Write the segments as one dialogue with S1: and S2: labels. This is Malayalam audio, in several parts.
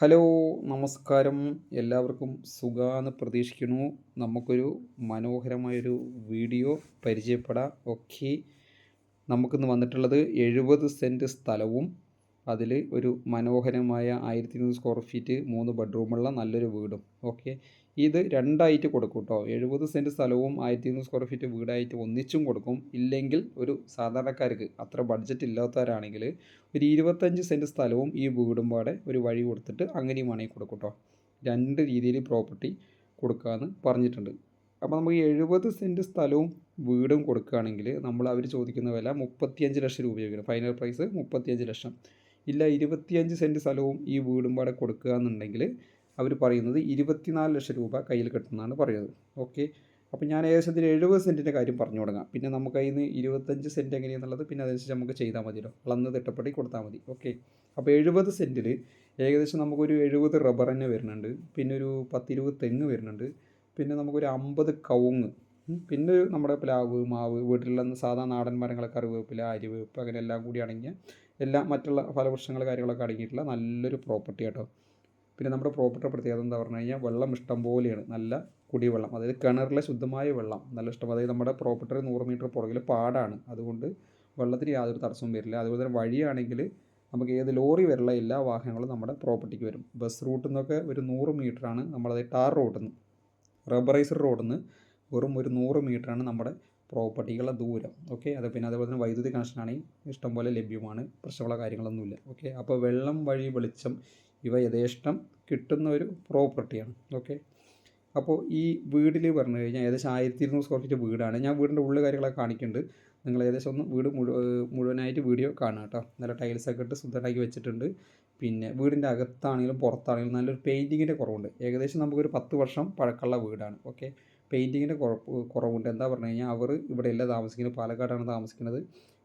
S1: ഹലോ നമസ്കാരം. എല്ലാവർക്കും സുഖാന്ന് പ്രതീക്ഷിക്കുന്നു. നമുക്കൊരു മനോഹരമായൊരു വീഡിയോ പരിചയപ്പെടാം. ഓക്കെ നമുക്കിന്ന് വന്നിട്ടുള്ളത് എഴുപത് സെന്റ് സ്ഥലവും അതിൽ ഒരു മനോഹരമായ ആയിരത്തി ഇരുന്നൂറ് സ്ക്വയർ ഫീറ്റ് മൂന്ന് ബെഡ്റൂമുള്ള നല്ലൊരു വീടും. ഓക്കെ ഇത് രണ്ടായിട്ട് കൊടുക്കും കേട്ടോ എഴുപത് സെന്റ് സ്ഥലവും ആയിരത്തി ഇരുന്നൂറ് സ്ക്വയർ ഫീറ്റ് വീടായിട്ട് ഒന്നിച്ചും കൊടുക്കും. ഇല്ലെങ്കിൽ ഒരു സാധാരണക്കാർക്ക് അത്ര ബഡ്ജറ്റ് ഇല്ലാത്തവരാണെങ്കിൽ ഒരു ഇരുപത്തഞ്ച് സെന്റ് സ്ഥലവും ഈ വീടും പാടെ ഒരു വഴി കൊടുത്തിട്ട് അങ്ങനെയും വേണമെങ്കിൽ കൊടുക്കും കേട്ടോ രണ്ട് രീതിയിൽ പ്രോപ്പർട്ടി കൊടുക്കാമെന്ന് പറഞ്ഞിട്ടുണ്ട്. അപ്പോൾ നമുക്ക് എഴുപത് സെന്റ് സ്ഥലവും വീടും കൊടുക്കുകയാണെങ്കിൽ നമ്മൾ അവർ ചോദിക്കുന്ന വില മുപ്പത്തിയഞ്ച് ലക്ഷം രൂപയായിരിക്കും. ഫൈനൽ പ്രൈസ് മുപ്പത്തിയഞ്ച് ലക്ഷം. ഇല്ല ഇരുപത്തിയഞ്ച് സെന്റ് സ്ഥലവും ഈ വീടും പാടെ കൊടുക്കുക എന്നുണ്ടെങ്കിൽ അവർ പറയുന്നത് ഇരുപത്തിനാല് ലക്ഷം രൂപ കയ്യിൽ കിട്ടുന്നതാണ് പറയുന്നത്. ഓക്കെ? അപ്പോൾ ഞാൻ ഏകദേശം ഇതിൽ എഴുപത് സെന്റിന്റെ കാര്യം പറഞ്ഞു തുടങ്ങാം. പിന്നെ നമുക്ക് അതിൽ നിന്ന് ഇരുപത്തഞ്ച് സെന്റ് എങ്ങനെയാണെന്നുള്ളത് പിന്നെ അതനുസരിച്ച് നമുക്ക് ചെയ്താൽ മതിയല്ലോ അളന്ന് തിട്ടപ്പെട്ടി കൊടുത്താൽ മതി. ഓക്കെ? അപ്പോൾ എഴുപത് സെന്റിൽ ഏകദേശം നമുക്കൊരു എഴുപത് റബ്ബർ തന്നെ വരുന്നുണ്ട്. പിന്നെ ഒരു പത്തിരുപത് തെങ്ങ് വരുന്നുണ്ട്. പിന്നെ നമുക്കൊരു അമ്പത് കവുങ്ങ്. പിന്നെ നമ്മുടെ പ്ലാവ് മാവ് വീട്ടിലുള്ള സാധാ നാടൻ മരങ്ങളൊക്കെ കറിവേപ്പില അരിവേപ്പ് അങ്ങനെ എല്ലാം കൂടി അടങ്ങിയ എല്ലാ മറ്റുള്ള ഫലവൃക്ഷങ്ങൾ കാര്യങ്ങളൊക്കെ അടങ്ങിയിട്ടുള്ള നല്ലൊരു പ്രോപ്പർട്ടി കേട്ടോ പിന്നെ നമ്മുടെ പ്രോപ്പർട്ടിയുടെ പ്രത്യേകത എന്താ പറഞ്ഞു കഴിഞ്ഞാൽ വെള്ളം ഇഷ്ടം പോലെയാണ്. നല്ല കുടിവെള്ളം അതായത് കിണറിലെ ശുദ്ധമായ വെള്ളം. നല്ല ഇഷ്ടം അതായത് നമ്മുടെ പ്രോപ്പർട്ടി നൂറ് മീറ്റർ പുറകിൽ പാടാണ്. അതുകൊണ്ട് വെള്ളത്തിന് യാതൊരു തടസ്സവും വരില്ല. അതുപോലെ തന്നെ വഴിയാണെങ്കിൽ നമുക്ക് ഏത് ലോറി വരെയുള്ള എല്ലാ വാഹനങ്ങളും നമ്മുടെ പ്രോപ്പർട്ടിക്ക് വരും. ബസ് റൂട്ടിൽ നിന്നൊക്കെ ഒരു നൂറ് മീറ്ററാണ് നമ്മളത് ടാർ റോഡിൽ നിന്ന് റബ്ബറൈസർ റോഡിൽ നിന്ന് വെറും ഒരു നൂറ് മീറ്ററാണ് നമ്മുടെ പ്രോപ്പർട്ടികളുടെ ദൂരം ഓക്കെ അത് പിന്നെ അതേപോലെ തന്നെ വൈദ്യുതി കണക്ഷനാണെങ്കിൽ ഇഷ്ടംപോലെ ലഭ്യമാണ്. പ്രശ്നമുള്ള കാര്യങ്ങളൊന്നുമില്ല ഓക്കെ അപ്പോൾ വെള്ളം വഴി വെളിച്ചം ഇവ യഥേഷ്ടം കിട്ടുന്ന ഒരു പ്രോപ്പർട്ടിയാണ് ഓക്കെ അപ്പോൾ ഈ വീടിൽ പറഞ്ഞു കഴിഞ്ഞാൽ ഏകദേശം ആയിരത്തി ഇരുന്നൂറ് സ്ക്വയർ ഫീറ്റ് വീടാണ്. ഞാൻ വീടിന്റെ ഉള്ളിൽ കാര്യങ്ങളൊക്കെ കാണിക്കുന്നുണ്ട്. നിങ്ങൾ ഏകദേശം ഒന്ന് വീട് മുഴുവനായിട്ട് വീഡിയോ കാണാം കേട്ടോ. നല്ല ടൈൽസൊക്കെ ഇട്ട് സുന്ദരമാക്കി വെച്ചിട്ടുണ്ട്. പിന്നെ വീടിന്റെ അകത്താണെങ്കിലും പുറത്താണെങ്കിലും നല്ലൊരു പെയിന്റിങ്ങിന്റെ കുറവുണ്ട്. ഏകദേശം നമുക്കൊരു പത്ത് വർഷം പഴക്കമുള്ള വീടാണ് ഓക്കെ പെയിന്റിങ്ങിന്റെ കുറവുണ്ട്. എന്താ പറഞ്ഞു കഴിഞ്ഞാൽ അവർ ഇവിടെ അല്ല താമസിക്കുന്നത് പാലക്കാടാണ് താമസിക്കുന്നത്.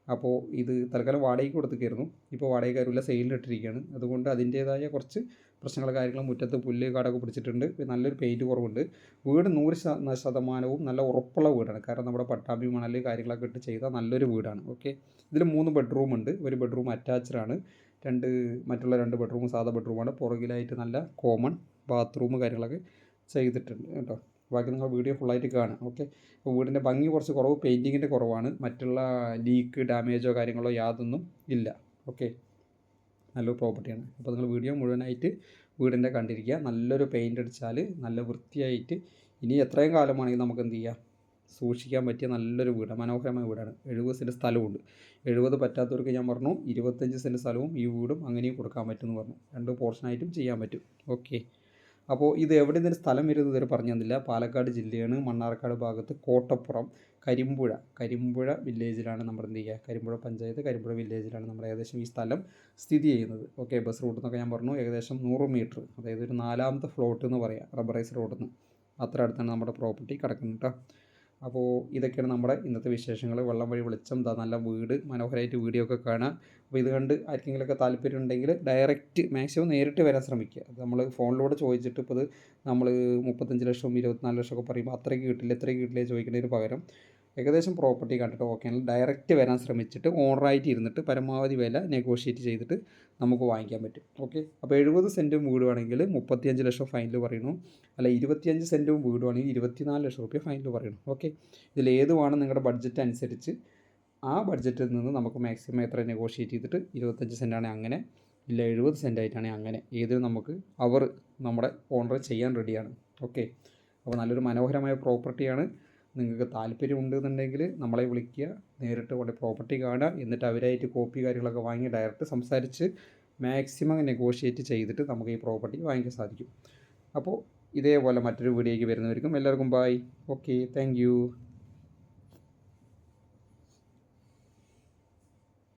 S1: അപ്പോൾ ഇത് തൽക്കാലം വാടകയ്ക്ക് കൊടുത്തിരിക്കുന്നു. ഇപ്പോൾ വാടകക്കാരുമില്ല സെയിലിട്ടിരിക്കുകയാണ് അതുകൊണ്ട് അതിന്റേതായ കുറച്ച് പ്രശ്നങ്ങൾ കാര്യങ്ങൾ മുറ്റത്ത് പുല്ല് കാടൊക്കെ പിടിച്ചിട്ടുണ്ട്. നല്ലൊരു പെയിന്റ് കുറവുണ്ട്. വീട് നൂറ് ശതമാനവും നല്ല ഉറപ്പുള്ള വീടാണ്. കാരണം നമ്മുടെ പട്ടാമ്പി മണൽ കാര്യങ്ങളൊക്കെ ഇട്ട് ചെയ്ത നല്ലൊരു വീടാണ്. ഓക്കെ? ഇതിൽ മൂന്ന് ബെഡ്റൂം ഉണ്ട്. ഒരു ബെഡ്റൂം അറ്റാച്ച്ഡാണ് രണ്ട് മറ്റുള്ള രണ്ട് ബെഡ്റൂം സാധാ ബെഡ്റൂമാണ്. പുറകിലായിട്ട് നല്ല കോമൺ ബാത്റൂം കാര്യങ്ങളൊക്കെ ചെയ്തിട്ടുണ്ട് കേട്ടോ. ബാക്കി നിങ്ങൾ വീഡിയോ ഫുള്ളായിട്ട് കാണാം ഓക്കെ അപ്പോൾ വീടിന്റെ ഭംഗി കുറച്ച് കുറവ് പെയിന്റിങ്ങിന്റെ കുറവാണ്. മറ്റുള്ള ലീക്ക് ഡാമേജോ കാര്യങ്ങളോ യാതൊന്നും ഇല്ല. ഓക്കെ നല്ലൊരു പ്രോപ്പർട്ടിയാണ് അപ്പോൾ നിങ്ങൾ വീഡിയോ മുഴുവനായിട്ട് വീടിന്റെ കണ്ടിരിക്കുക. നല്ലൊരു പെയിന്റ് അടിച്ചാൽ നല്ല വൃത്തിയായിട്ട് ഇനി എത്രയും കാലമാണെങ്കിൽ നമുക്ക് എന്ത് ചെയ്യാം? സൂക്ഷിക്കാൻ പറ്റിയ നല്ലൊരു വീടാണ്. മനോഹരമായ വീടാണ്. എഴുപത് സെന്റ് സ്ഥലമുണ്ട്. എഴുപത് പറ്റാത്തവർക്ക് ഞാൻ പറഞ്ഞു ഇരുപത്തഞ്ച് സെന്റ് സ്ഥലവും ഈ വീടും അങ്ങനെയും കൊടുക്കാൻ പറ്റുമെന്ന് പറഞ്ഞു. രണ്ട് പോർഷനായിട്ടും ചെയ്യാൻ പറ്റും. ഓക്കെ അപ്പോൾ ഇത് എവിടെ നിന്ന് സ്ഥലം വരുന്നത് ഇതുവരെ പറഞ്ഞു തന്നില്ല. പാലക്കാട് ജില്ലയാണ്. മണ്ണാർക്കാട് ഭാഗത്ത് കോട്ടപ്പുറം കരിമ്പുഴ. കരിമ്പുഴ വില്ലേജിലാണ് നമ്മുടെ എന്ത് ചെയ്യുക? കരിമ്പുഴ പഞ്ചായത്ത് കരിമ്പുഴ വില്ലേജിലാണ് നമ്മുടെ ഏകദേശം ഈ സ്ഥലം സ്ഥിതി ചെയ്യുന്നത്. ഓക്കെ ബസ് റൂട്ട് എന്നൊക്കെ ഞാൻ പറഞ്ഞു. ഏകദേശം നൂറ് മീറ്റർ അതായത് ഒരു നാലാമത്തെ ഫ്ലോട്ട് എന്ന് പറയാം റബ്ബറൈസ് റോഡിൽ നിന്ന് അത്ര അടുത്താണ് നമ്മുടെ പ്രോപ്പർട്ടി കിടക്കുന്നത് കേട്ടോ അപ്പോൾ ഇതൊക്കെയാണ് നമ്മുടെ ഇന്നത്തെ വിശേഷങ്ങൾ. വെള്ളം വഴി വെളിച്ചം എന്താ നല്ല വീട് മനോഹരമായിട്ട് വീഡിയോ ഒക്കെ കാണാം. അപ്പോൾ ഇത് കണ്ട് ആർക്കെങ്കിലുമൊക്കെ താല്പര്യം ഉണ്ടെങ്കിൽ ഡയറക്റ്റ് മാക്സിമം നേരിട്ട് വരാൻ ശ്രമിക്കുക. അത് നമ്മൾ ഫോണിലൂടെ ചോദിച്ചിട്ട് ഇപ്പോൾ ഇത് നമ്മൾ മുപ്പത്തഞ്ച് ലക്ഷം ഇരുപത്തിനാല് ലക്ഷം ഒക്കെ പറയുമ്പോൾ അത്രയ്ക്ക് കിട്ടില്ല ഇത്രയ്ക്ക് കിട്ടില്ല ചോദിക്കുന്നതിന് പകരം ഏകദേശം പ്രോപ്പർട്ടി കണ്ടിട്ട് ഓക്കെ ആണെങ്കിൽ ഡയറക്റ്റ് വരാൻ ശ്രമിച്ചിട്ട് ഓണറായിട്ട് ഇരുന്നിട്ട് പരമാവധി വില നെഗോഷിയേറ്റ് ചെയ്തിട്ട് നമുക്ക് വാങ്ങിക്കാൻ പറ്റും. ഓക്കെ അപ്പോൾ എഴുപത് സെന്റും വീടുവാണെങ്കിൽ മുപ്പത്തിയഞ്ച് ലക്ഷം ഫൈനൽ പറയണു. അല്ല ഇരുപത്തിയഞ്ച് സെന്റും വീടുവാണെങ്കിൽ ഇരുപത്തിനാല് ലക്ഷം റുപ്യ ഫൈനൽ പറയണം. ഓക്കെ ഇതിൽ ഏതുവാണ് നിങ്ങളുടെ ബഡ്ജറ്റ് അനുസരിച്ച് ആ ബഡ്ജറ്റിൽ നിന്ന് നമുക്ക് മാക്സിമം എത്ര നെഗോഷിയേറ്റ് ചെയ്തിട്ട് ഇരുപത്തഞ്ച് സെന്റാണെങ്കിൽ അങ്ങനെ ഇല്ല എഴുപത് സെന്റ് ആയിട്ടാണെങ്കിൽ അങ്ങനെ ഏതിനും നമുക്ക് അവർ നമ്മുടെ ഓണർ ചെയ്യാൻ റെഡിയാണ് ഓക്കെ അപ്പോൾ നല്ലൊരു മനോഹരമായ പ്രോപ്പർട്ടിയാണ് നിങ്ങൾക്ക് താല്പര്യം ഉണ്ടെന്നുണ്ടെങ്കിൽ നമ്മളെ വിളിക്കുക നേരിട്ട് കൊണ്ട് പ്രോപ്പർട്ടി കാണുക എന്നിട്ട് അവരായിട്ട് കോപ്പി കാര്യങ്ങളൊക്കെ വാങ്ങി ഡയറക്റ്റ് സംസാരിച്ച് മാക്സിമം നെഗോഷിയേറ്റ് ചെയ്തിട്ട് നമുക്ക് ഈ പ്രോപ്പർട്ടി വാങ്ങിക്കാൻ സാധിക്കും. അപ്പോൾ ഇതേപോലെ മറ്റൊരു വീഡിയോയ്ക്ക് വരുന്നവർക്കും എല്ലാവർക്കും ബായ് ഓക്കെ താങ്ക്